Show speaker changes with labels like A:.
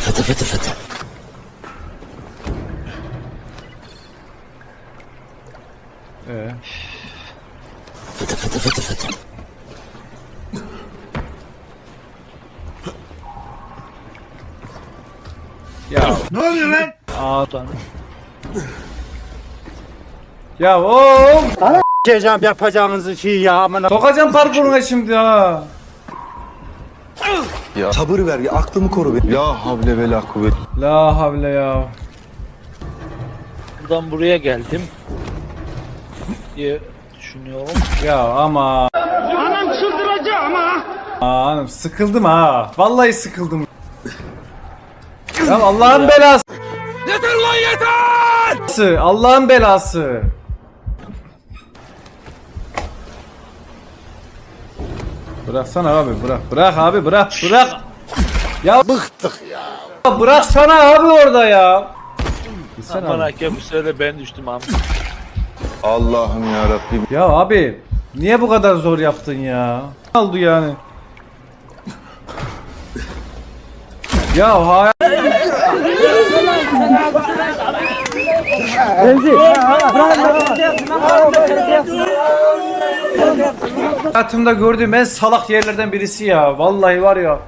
A: fıtı fıtı fıtı.
B: Ee,
A: Fıtı fıtı fıtı fıtı.
B: ya
C: Ne oluyor lan?
B: A'dan. Ya oğlum
C: Geçeceğim yapacağınız şeyi ya amına.
B: sokacağım parkuruna şimdi ha.
D: Sabır ver ya aklımı koru be. Ya havle ve la kuvvet.
B: La havle ya.
E: Buradan buraya geldim. diye düşünüyorum.
B: Ya ama. Anam çıldıracağım ama. Anam sıkıldım ha. Vallahi sıkıldım. Ya Allah'ın belası. Yeter lan yeter. Allah'ın belası. Bıraksana abi bırak. Bırak abi bırak bırak. Ya bıktık ya. Bıraksana abi orada ya. Gitsene
E: Aman
B: abi.
E: hakem bu de ben düştüm abi.
D: Allah'ım ya Rabbim.
B: Ya abi niye bu kadar zor yaptın ya? Ne oldu yani? ya hay Hayatımda gördüğüm en salak yerlerden birisi ya. Vallahi var ya.